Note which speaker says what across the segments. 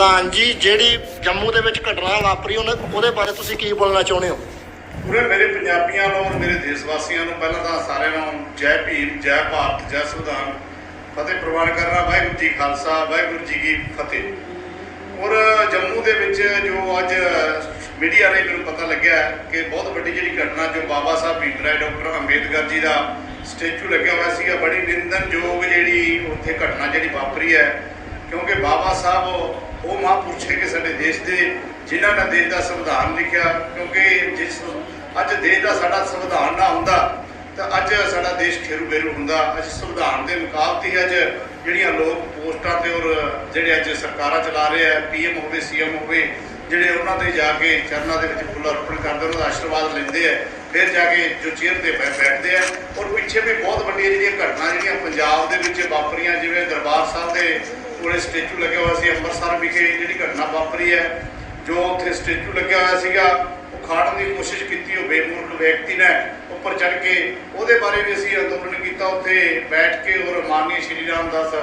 Speaker 1: ਪ੍ਰਧਾਨ ਜੀ, ਜਿਹੜੀ ਜੰਮੂ ਦੇ ਵਿੱਚ ਘਟਨਾ ਵਾਪਰੀ, ਉਹਨੇ ਉਹਦੇ ਬਾਰੇ ਤੁਸੀਂ ਕੀ ਬੋਲਣਾ ਚਾਹੁੰਦੇ ਹੋ?
Speaker 2: ਪੂਰੇ ਮੇਰੇ ਪੰਜਾਬੀਆਂ ਨੂੰ ਔਰ ਮੇਰੇ ਦੇਸ਼ ਵਾਸੀਆਂ ਨੂੰ, ਪਹਿਲਾਂ ਤਾਂ ਸਾਰਿਆਂ ਨੂੰ ਜੈ ਭੀਮ, ਜੈ ਭਾਰਤ, ਜੈ ਸੰਵਿਧਾਨ, ਫਤਿਹ ਪ੍ਰਵਾਨ ਕਰਨਾ, ਵਾਹਿਗੁਰੂ ਜੀ ਖਾਲਸਾ, ਵਾਹਿਗੁਰੂ ਜੀ ਕੀ ਫਤਿਹ। ਔਰ ਜੰਮੂ ਦੇ ਵਿੱਚ ਜੋ ਅੱਜ ਮੀਡੀਆ ਨੇ ਮੈਨੂੰ ਪਤਾ ਲੱਗਿਆ ਕਿ ਬਹੁਤ ਵੱਡੀ ਜਿਹੜੀ ਘਟਨਾ ਜੋ ਬਾਬਾ ਸਾਹਿਬ ਭੀਮ ਰਾਏ ਡਾਕਟਰ ਅੰਬੇਦਕਰ ਜੀ ਦਾ ਸਟੈਚੂ ਲੱਗਿਆ ਹੋਇਆ ਸੀਗਾ, ਬੜੀ ਨਿੰਦਨਯੋਗ ਜਿਹੜੀ ਉੱਥੇ ਘਟਨਾ ਜਿਹੜੀ ਵਾਪਰੀ ਹੈ, ਕਿਉਂਕਿ ਬਾਬਾ ਸਾਹਿਬ ਉਹ ਮਹਾਂਪੁਰਸ਼ ਹੈ ਕਿ ਸਾਡੇ ਦੇਸ਼ ਦੇ ਜਿਨ੍ਹਾਂ ਨੇ ਦੇਸ਼ ਦਾ ਸੰਵਿਧਾਨ ਲਿਖਿਆ, ਕਿਉਂਕਿ ਜਿਸ ਅੱਜ ਦੇਸ਼ ਦਾ ਸਾਡਾ ਸੰਵਿਧਾਨ ਨਾ ਹੁੰਦਾ, ਤਾਂ ਅੱਜ ਸਾਡਾ ਦੇਸ਼ ਖੇਰੂ ਬੇਰੂ ਹੁੰਦਾ। ਅੱਜ ਸੰਵਿਧਾਨ ਦੇ ਮੁਕਾਬਲੇ ਅੱਜ ਜਿਹੜੀਆਂ ਲੋਕ ਪੋਸਟਾਂ ਤੇ ਔਰ ਜਿਹੜੇ ਅੱਜ ਸਰਕਾਰਾਂ ਚਲਾ ਰਹੇ ਆ ਪੀਐਮ ਹੋਵੇ ਸੀਐਮ ਹੋਵੇ, ਜਿਹੜੇ ਉਹਨਾਂ ਤੇ ਜਾ ਕੇ ਚਰਨਾਂ ਦੇ ਵਿੱਚ ਫੁੱਲ ਅਰਪਣ ਕਰਦੇ ਉਹਨਾਂ ਦਾ ਆਸ਼ੀਰਵਾਦ ਲੈਂਦੇ ਆ, ਫਿਰ ਜਾ ਕੇ ਜੋ ਚੇਅਰ ਤੇ ਬੈ- ਬੈਠਦੇ ਆ। ਔਰ ਪਿੱਛੇ ਵੀ ਬਹੁਤ ਵੱਡੀਆਂ ਜਿਹੜੀਆਂ ਘਟਨਾ ਜਿਹੜੀਆਂ ਪੰਜਾਬ ਦੇ ਵਿੱਚ ਵਾਪਰੀਆਂ, ਜਿਵੇਂ ਦਰਬਾਰ ਸਾਹਿਬ ਦੇ ਕੋਲੇ ਸਟੈਚੂ ਲੱਗਿਆ ਹੋਇਆ ਸੀ, ਅੰਮ੍ਰਿਤਸਰ ਵਿਖੇ ਜਿਹੜੀ ਘਟਨਾ ਵਾਪਰੀ ਹੈ, ਜੋ ਉੱਥੇ ਸਟੈਚੂ ਲੱਗਿਆ ਹੋਇਆ ਸੀਗਾ, ਉਹ ਖਾੜਨ ਦੀ ਕੋਸ਼ਿਸ਼ ਕੀਤੀ, ਉਹ ਬੇਮੂਰਖ ਵਿਅਕਤੀ ਨੇ ਉੱਪਰ ਚੜ ਕੇ, ਉਹਦੇ ਬਾਰੇ ਵੀ ਅਸੀਂ ਅੰਦੋਲਨ ਕੀਤਾ, ਉੱਥੇ ਬੈਠ ਕੇ ਔਰ ਮਾਨਨੀ ਸ਼੍ਰੀ ਰਾਮਦਾਸ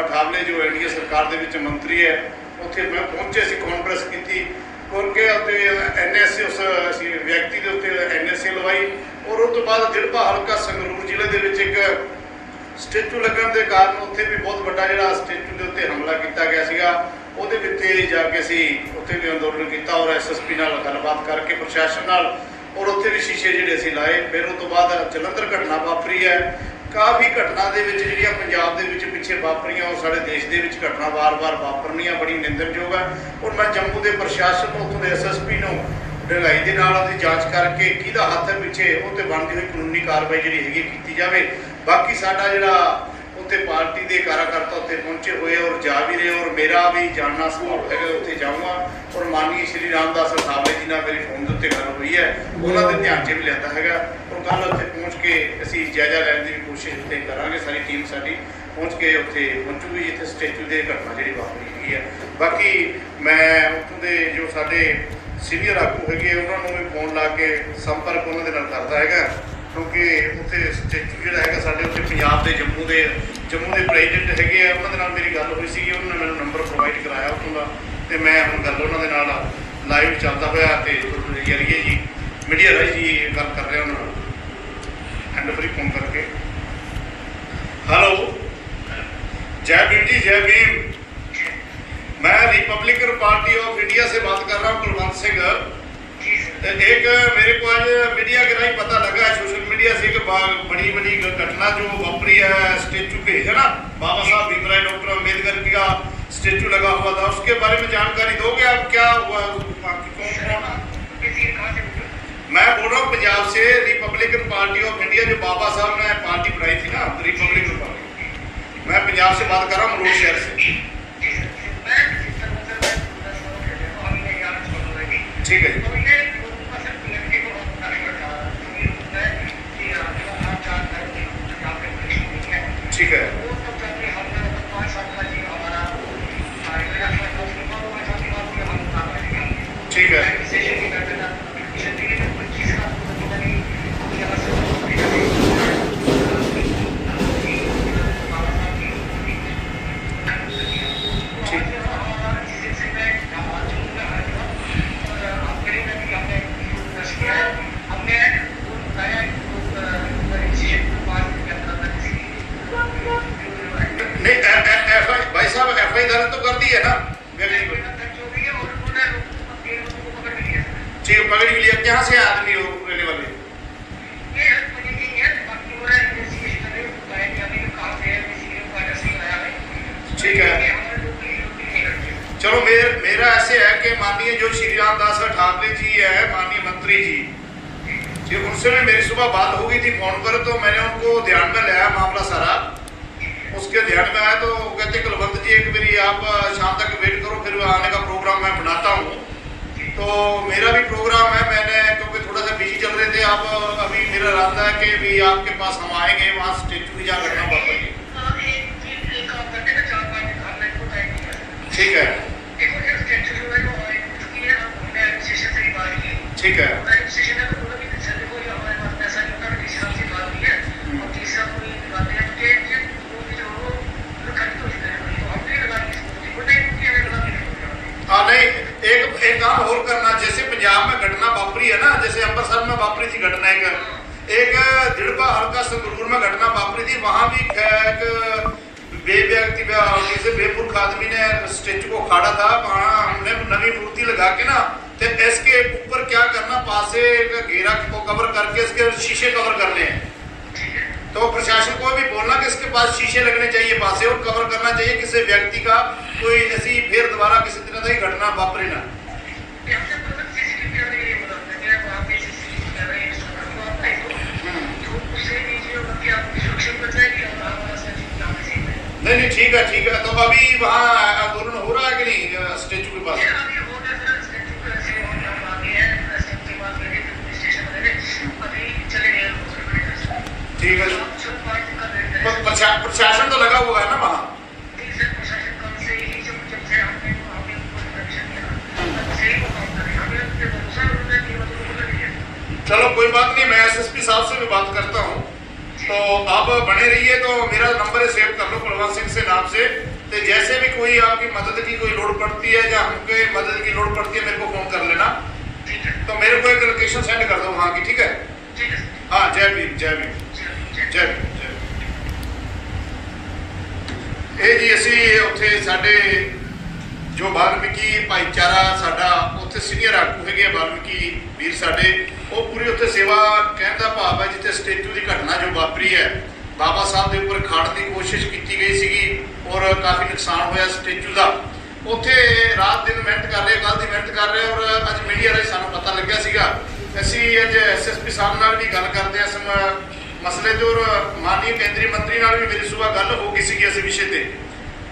Speaker 2: ਅਠਾਵਲੇ, ਜੋ ਐਨਡੀਏ ਸਰਕਾਰ ਦੇ ਵਿੱਚ ਮੰਤਰੀ ਹੈ, ਉੱਥੇ ਮੈਂ ਪਹੁੰਚੇ ਸੀ ਕਾਨਫਰੰਸ ਕੀਤੀ ਕਿਉਂਕਿ ਉੱਤੇ ਐਨਐਸਸੀ ਉਸ ਅਸੀਂ ਵਿਅਕਤੀ ਦੇ ਉੱਤੇ ਐਨਐਸਸੀ ਲਵਾਈ, ਔਰ ਉਸ ਤੋਂ ਬਾਅਦ ਦਿੜਬਾ ਹਲਕਾ ਸੰਗਰੂਰ ਜ਼ਿਲ੍ਹੇ ਦੇ ਵਿੱਚ ਇੱਕ ਸਟੈਚੂ ਲੱਗਣ ਦੇ ਕਾਰਨ ਉੱਥੇ ਵੀ ਬਹੁਤ ਵੱਡਾ ਜਿਹੜਾ ਸਟੈਚੂ ਦੇ ਉੱਤੇ ਹਮਲਾ ਕੀਤਾ ਗਿਆ ਸੀਗਾ। ਉਹਦੇ ਵਿੱਚ ਜਾ ਕੇ ਅਸੀਂ ਉੱਥੇ ਵੀ ਅੰਦੋਲਨ ਕੀਤਾ ਔਰ ਐਸਐਸਪੀ ਨਾਲ ਗੱਲਬਾਤ ਕਰਕੇ ਪ੍ਰਸ਼ਾਸਨ ਨਾਲ ਔਰ ਉੱਥੇ ਵੀ ਸ਼ੀਸ਼ੇ ਜਿਹੜੇ ਅਸੀਂ ਲਾਏ। ਫਿਰ ਉਸ ਤੋਂ ਬਾਅਦ ਜਲੰਧਰ ਘਟਨਾ ਵਾਪਰੀ ਹੈ। ਕਾਫੀ ਘਟਨਾ ਦੇ ਵਿੱਚ ਜਿਹੜੀਆਂ ਪੰਜਾਬ ਦੇ ਵਿੱਚ ਪਿੱਛੇ ਵਾਪਰੀਆਂ, ਉਹ ਸਾਡੇ ਦੇਸ਼ ਦੇ ਵਿੱਚ ਘਟਨਾ ਵਾਰ-ਵਾਰ ਵਾਪਰਨੀਆਂ ਬੜੀ ਨਿੰਦਣਯੋਗ ਹੈ। ਔਰ ਮੈਂ ਜੰਮੂ ਦੇ ਪ੍ਰਸ਼ਾਸਨ ਨੂੰ, ਉੱਥੋਂ ਦੇ ਐਸਐਸਪੀ ਨੂੰ ਦੇ ਨਾਲ ਉਹਦੀ ਜਾਂਚ ਕਰਕੇ ਕਿਹਦਾ ਹੱਥ ਹੈ ਪਿੱਛੇ, ਉਹ ਤੇ ਬਣਦੀ ਹੋਈ ਕਾਨੂੰਨੀ ਕਾਰਵਾਈ ਜਿਹੜੀ ਹੈਗੀ ਕੀਤੀ ਜਾਵੇ। ਬਾਕੀ ਸਾਡਾ ਜਿਹੜਾ ਉੱਥੇ ਪਾਰਟੀ ਦੇ ਕਾਰਜਕਰਤਾ ਉੱਥੇ ਪਹੁੰਚੇ ਹੋਏ ਔਰ ਜਾ ਵੀ ਰਹੇ ਔਰ ਮੇਰਾ ਵੀ ਜਾਣਨਾ ਸੰਭਵ ਹੈਗਾ, ਉੱਥੇ ਜਾਊਂਗਾ। ਔਰ ਮਾਨਨੀय ਸ਼੍ਰੀ ਰਾਮਦਾਸ ਅਠਾਵਲੇ ਜੀ ਨਾਲ ਮੇਰੀ ਫੋਨ ਦੇ ਉੱਤੇ ਗੱਲ ਹੋਈ ਹੈ। ਉਹਨਾਂ ਦੇ ਧਿਆਨ 'ਚ ਵੀ ਲਿਆਂਦਾ ਹੈਗਾ। ਔਰ ਕੱਲ ਉੱਥੇ ਪਹੁੰਚ ਕੇ ਅਸੀਂ ਜਾਇਜ਼ਾ ਲੈਣ ਦੀ ਵੀ ਕੋਸ਼ਿਸ਼ ਉੱਥੇ ਕਰਾਂਗੇ, ਸਾਰੀ ਟੀਮ ਸਾਡੀ। ਪਹੁੰਚ ਕੇ ਉੱਥੇ ਪਹੁੰਚੂਗੀ ਜਿੱਥੇ ਸਟੈਚੂ ਦੇ ਘਟਨਾ ਜਿਹੜੀ ਵਾਪਰੀ ਹੈਗੀ ਹੈ। ਬਾਕੀ ਮੈਂ ਉੱਥੋਂ ਦੇ ਜੋ ਸਾਡੇ ਸੀਨੀਅਰ ਆਗੂ ਹੈਗੇ ਉਹਨਾਂ ਨੂੰ ਵੀ ਫੋਨ ਲਾ ਕੇ ਸੰਪਰਕ ਉਹਨਾਂ ਦੇ ਨਾਲ ਕਰਦਾ ਹੈਗਾ, ਕਿਉਂਕਿ ਉੱਥੇ ਸਟੇਚੂ ਜਿਹੜਾ ਹੈਗਾ ਸਾਡੇ ਉੱਥੇ ਪੰਜਾਬ ਦੇ ਜੰਮੂ ਦੇ ਜੰਮੂ ਦੇ ਪ੍ਰੈਜ਼ੀਡੈਂਟ ਹੈਗੇ ਆ, ਉਹਨਾਂ ਦੇ ਨਾਲ ਮੇਰੀ ਗੱਲ ਹੋਈ ਸੀ ਉਹਨਾਂ ਨੇ ਮੈਨੂੰ ਨੰਬਰ ਪ੍ਰੋਵਾਈਡ ਕਰਾਇਆ ਉਹਨਾਂ ਦਾ, ਤੇ ਮੈਂ ਹੁਣ ਗੱਲ ਉਹਨਾਂ ਦੇ ਨਾਲ ਲਾਈਵ ਚੱਲਦਾ ਹੋਇਆ ਤੇ ਜਰੀਏ ਜੀ, ਮੀਡੀਆ ਰਾਹੀਂ ਜੀ ਗੱਲ ਕਰ ਰਿਹਾ ਉਹਨਾਂ ਨਾਲ। ਫਰੀ ਫੋਨ ਕਰਕੇ। ਹੈਲੋ ਜੈ ਬੀਰ ਜੀ, ਜੈ ਬੀਰ میں ریپبلکن پارٹی آف انڈیا سے بات کر رہا ہوں کلوانت سنگھ۔ ایک میرے کو آج میڈیا کے رائی پتہ لگا ہے سوشل میڈیا سے کہ بڑی بڑی کٹنا جو واپری ہے سٹیچو کے ہے نا؟ بابا صاحب بھیم رائے ڈاکٹر امید کر کیا سٹیچو لگا ہوا تھا۔ اس کے بارے میں جانکاری دو گیا آپ؟ کیا ہوا؟ ہے میں بول رہا ہوں، پنجاب سے ریپبلکن پارٹی آف انڈیا جو بابا صاحب نے پارٹی بنائی تھی نا ریپبلکن پارٹی میں پنجاب سے بات کر رہا ہوں مروز شہر سے۔ ٹھیک جی۔ ہے ٹھیک ہے۔ جی، چلو میرا ایسے ٹھاکرے جی ہے، مانیے منتری جی۔, جی، ان سے میری صبح بات ہو گئی تھی فون پر، تو میں نے ان کو دھیان میں لیا معاملہ سارا۔ اس کے دھیان میں آیا تو وہ کہتے ہیں کلوند جی ایک میری آپ شام تک ویٹ کرو پھر آنے کا پروگرام میں بناتا ہوں تو میرا بھی پروگرام ہے میں نے کیونکہ تھوڑا سا بیشی چل رہے تھے آپ ابھی میرا رابطہ ہے کہ بھی آپ کے پاس ہم آئیں گے وہاں اسٹیچو کی جہاں گھٹنا بڑھ رہی ہے ٹھیک ہے ٹھیک ہے سٹچ کو کھاڑا تھا وہاں ہم نے نوی مورتی لگا کے نا تے اس کے اوپر کیا کرنا پاسے گھیرا کو کور کر کے اس کے شیشے کور کرنے ہیں تو پرشاسن کو بھی بولنا کہ اس کے پاس شیشے لگنے چاہیے پاسے اور کور کرنا چاہیے کسی ویکتی کا کوئی ایسی پھر دوبارہ کسی طرح کی گھٹنا واپرے نہ نہیں نہیں، ٹھیک ہے ٹھیک ہے۔ تو ابھی وہاں آندولن ہو رہا ہے کہ نہیں؟ اسٹیچو کے پاس؟ ٹھیک ہے۔ پرشاسن تو لگا ہوا ہے نا وہاں؟ چلو، کوئی بات نہیں، میں ایس ایس پی صاحب سے بھی بات کرتا ہوں۔ تو آپ بنے رہیے تو میرا نمبر ہے سیو کر لو پروان سنگھ سے نام سے۔ تو جیسے بھی کوئی آپ کی مدد کی کوئی لوڑ پڑتی ہے یا ہم کے مدد کی لوڑ پڑتی ہے میرے کو فون کر لینا۔ تو میرے کو ایک لوکیشن سینڈ کر دو وہاں کی ٹھیک ہے؟ ہاں جے بھیم جے بھیم۔ جے بھیم ਇਹ ਜੀ ਅਸੀਂ ਉੱਥੇ ਸਾਡੇ ਜੋ ਬਾਲਮੀਕੀ ਭਾਈਚਾਰਾ ਸਾਡਾ ਉੱਥੇ ਸੀਨੀਅਰ ਆਗੂ ਹੈਗੇ ਬਾਲਮੀਕੀ ਵੀਰ ਸਾਡੇ ਉਹ ਪੂਰੀ ਉੱਥੇ ਸੇਵਾ ਕਹਿਣ ਦਾ ਭਾਵ ਹੈ, ਜਿੱਥੇ ਸਟੇਚੂ ਦੀ ਘਟਨਾ ਜੋ ਵਾਪਰੀ ਹੈ। ਬਾਬਾ ਸਾਹਿਬ ਦੇ ਉੱਪਰ ਖਾੜ ਦੀ ਕੋਸ਼ਿਸ਼ ਕੀਤੀ ਗਈ ਸੀਗੀ ਔਰ ਕਾਫੀ ਨੁਕਸਾਨ ਹੋਇਆ ਸਟੇਚੂ ਦਾ। ਉੱਥੇ ਰਾਤ ਦਿਨ ਮਿਹਨਤ ਕਰ ਰਹੇ ਕੱਲ ਦੀ ਮਿਹਨਤ ਕਰ ਰਹੇ ਔਰ ਅੱਜ ਮੀਡੀਆ ਰਾਹੀਂ ਸਾਨੂੰ ਪਤਾ ਲੱਗਿਆ ਸੀਗਾ। ਅਸੀਂ ਅੱਜ ਐਸਐਸਪੀ ਸਾਹਿਬ ਨਾਲ ਵੀ ਗੱਲ ਕਰਦੇ ਹਾਂ, ਇਸ ਮਸਲੇ ਤੇ ਔਰ ਮਾਨਨੀय ਕੇਂਦਰੀ ਮੰਤਰੀ ਨਾਲ ਵੀ ਮੇਰੀ ਸੁਬਾਹ ਗੱਲ ਹੋ ਗਈ ਸੀਗੀ ਇਸ ਵਿਸ਼ੇ ਤੇ।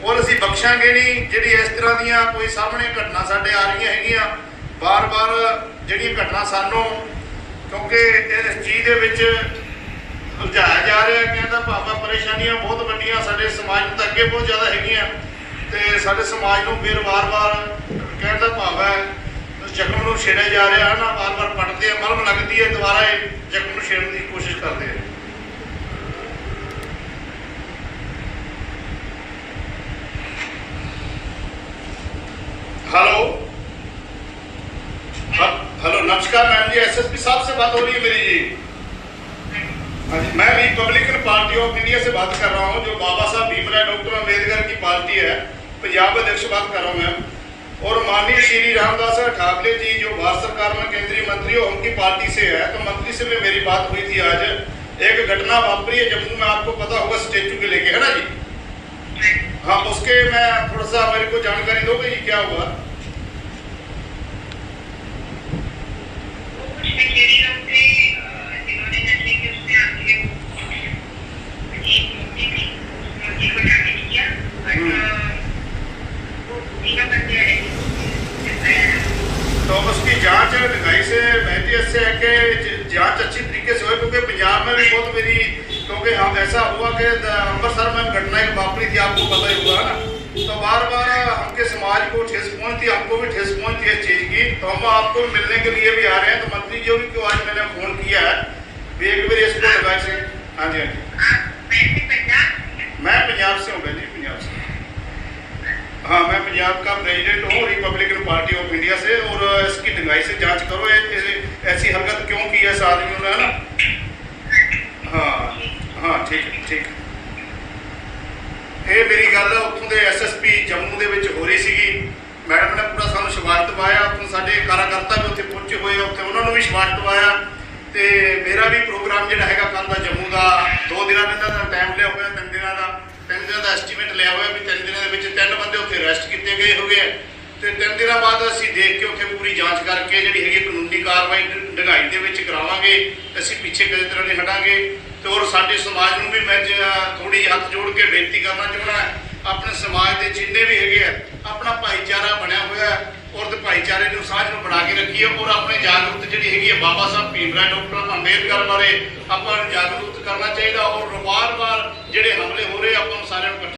Speaker 2: ਔਰ ਅਸੀਂ ਬਖਸ਼ਾਂਗੇ ਨਹੀਂ, ਜਿਹੜੀ ਇਸ ਤਰ੍ਹਾਂ ਦੀਆਂ ਕੋਈ ਸਾਹਮਣੇ ਘਟਨਾ ਸਾਡੇ ਆ ਰਹੀਆਂ ਹੈਗੀਆਂ ਬਾਰ-ਬਾਰ ਜਿਹੜੀਆਂ ਘਟਨਾ ਸਾਨੂੰ ਕਿਉਂਕਿ ਇਸ ਚੀਜ਼ ਦੇ ਵਿੱਚ ਉਲਝਾਇਆ ਜਾ ਰਿਹਾ ਹੈ ਕਹਿੰਦਾ ਭਾਵੇਂ ਪਰੇਸ਼ਾਨੀਆਂ ਬਹੁਤ ਵੱਡੀਆਂ ਸਾਡੇ ਸਮਾਜ ਨੂੰ ਤਾਂ ਅੱਗੇ ਬਹੁਤ ਜ਼ਿਆਦਾ ਹੈਗੀਆਂ। ਤੇ ਸਾਡੇ ਸਮਾਜ ਨੂੰ ਫਿਰ ਵਾਰ-ਵਾਰ ਕਹਿਣ ਦਾ ਭਾਵ ਹੈ, ਜ਼ਖਮ ਨੂੰ ਛੇੜਿਆ ਜਾ ਰਿਹਾ ਹੈ ਨਾ ਵਾਰ-ਵਾਰ ਪੜਦੇ ਆ, ਮਲਮ ਲੱਗਦੀ ਹੈ, ਦੁਬਾਰਾ ਇਹ ਜ਼ਖਮ ਨੂੰ ਛੇੜਨ ਦੀ ਕੋਸ਼ਿਸ਼ ਕਰਦੇ ਆ। ہلو نمسکار میں جی ایس ایس پی صاحب سے بات ہو رہی ہے میری جی میں ریپبلکن پارٹی آف انڈیا سے بات کر رہا ہوں جو بابا صاحب بھیم رائے ڈاکٹر امبیدکر کی پارٹی ہے پنجاب ادھیش سے بات کر رہا ہوں میں اور مانی شری رام داس ٹھاکرے جی جو بھارت سرکار میں کیندری منتری ہو ان کی پارٹی سے ہے تو منتری سے بھی میری بات ہوئی تھی آج ایک گھٹنا واپری ہے جموں میں آپ کو پتا ہوگا اسٹیچو کے لے کے ہے نا جی ہاں اس کے میں تھوڑا سا میرے کو جانکاری دو گے جی کیا ہوا تو اس کی جانچ دکھائی سے بہتی اس سے ہے کہ جانچ اچھی طریقے سے ہوئے میں بھی بہت میری، کیونکہ ہم ایسا ہوا کہ سماج کو ٹھیس پہنچتی ہے، ہم کو بھی ٹھیس پہنچتی ہے اس چیز کی۔ تو ہم آپ کو ملنے کے لیے بھی آ رہے ہیں۔ تو منتری لیجیے بھی کیوں آج میں نے فون کیا ہے۔ بھی ایک بار اس کو لگا سے ہاں جی ہاں جی۔ میں پنجاب سے ہوں بہن جی پنجاب سے۔ ہاں میں پنجاب کا پریزیڈنٹ ہوں ریپبلکن پارٹی آف انڈیا سے۔ اور اس کی ڈنگائی سے جانچ کرو ایسی حرکت کیوں کی ہے؟ اس آدمیوں نے ہے نا؟ ہاں ہاں ٹھیک ہے ٹھیک ہے۔ ਇਹ ਮੇਰੀ ਗੱਲ ਉੱਥੋਂ ਦੇ ਐਸਐਸਪੀ ਜੰਮੂ ਦੇ ਵਿੱਚ ਹੋ ਰਹੀ ਸੀਗੀ। ਮੈਡਮ ਨੇ ਪੂਰਾ ਸਾਨੂੰ ਸ਼ਿਵਾਇਤ ਦਵਾਇਆ ਉੱਥੋਂ ਸਾਡੇ ਕਾਰਜਕਰਤਾ ਵੀ ਉੱਥੇ ਪਹੁੰਚੇ ਹੋਏ ਆ, ਉੱਥੇ ਉਹਨਾਂ ਨੂੰ ਵੀ ਸ਼ਿਵਾਇਤ ਦਵਾਇਆ ਤੇ ਮੇਰਾ ਵੀ ਪ੍ਰੋਗਰਾਮ ਜਿਹੜਾ ਹੈਗਾ ਕੱਲ ਦਾ ਜੰਮੂ ਦਾ, ਦੋ ਦਿਨਾਂ ਦਾ ਟਾਈਮ ਲਿਆ ਹੋਇਆ, ਤਿੰਨ ਦਿਨਾਂ ਦਾ, ਤਿੰਨ ਦਿਨਾਂ ਦਾ ਐਸਟੀਮੇਟ ਲਿਆ ਹੋਇਆ ਵੀ ਤਿੰਨ ਦਿਨਾਂ ਦੇ ਵਿੱਚ ਤਿੰਨ ਬੰਦੇ ਉੱਥੇ ਰੈਸਟ ਕੀਤੇ ਗਏ ਹੋਗੇ ਆ। ਤੇ ਤਿੰਨ ਦਿਨਾਂ ਬਾਅਦ ਅਸੀਂ ਦੇਖ ਕੇ ਉੱਥੇ ਪੂਰੀ ਜਾਂਚ ਕਰਕੇ ਜਿਹੜੀ ਹੈਗੀ ਕਾਨੂੰਨੀ ਕਾਰਵਾਈ ਢ- ਦੇ ਵਿੱਚ ਕਰਾਵਾਂਗੇ, ਅਸੀਂ ਪਿੱਛੇ ਕਿਸੇ ਤਰ੍ਹਾਂ ਨਹੀਂ ਹਟਾਂਗੇ ਤੇ ਔਰ ਸਾਡੇ ਸਮਾਜ ਨੂੰ ਵੀ ਮੈਂ ਥੋੜੀ ਹੱਥ ਜੋੜ ਕੇ ਬੇਨਤੀ ਕਰਨਾ ਚਾਹੁੰਦਾ ਆਪਣੇ ਸਮਾਜ ਦੇ ਜਿੰਨੇ ਵੀ ਹੈਗੇ ਆ, ਆਪਣਾ ਭਾਈਚਾਰਾ ਬਣਿਆ ਹੋਇਆ ਹੈ, ਔਰ ਤੇ ਭਾਈਚਾਰੇ ਨੂੰ ਸਾਂਝ ਨੂੰ ਬਣਾ ਕੇ ਰੱਖੀਏ, ਔਰ ਆਪਣੇ ਜਾਗਰੂਕ ਜਿਹੜੀ ਹੈਗੀ ਹੈ ਬਾਬਾ ਸਾਹਿਬ ਭੀਮਰਾਓ ਡਾਕਟਰ ਅੰਬੇਦਕਰ ਬਾਰੇ ਆਪਾਂ ਨੂੰ ਜਾਗਰੂਕ ਕਰਨਾ ਚਾਹੀਦਾ, ਔਰ ਵਾਰ-ਵਾਰ ਜਿਹੜੇ ਹਮਲੇ ਹੋ ਰਹੇ ਆਪਾਂ ਨੂੰ ਸਾਰਿਆਂ ਨੂੰ ਇਕੱਠੇ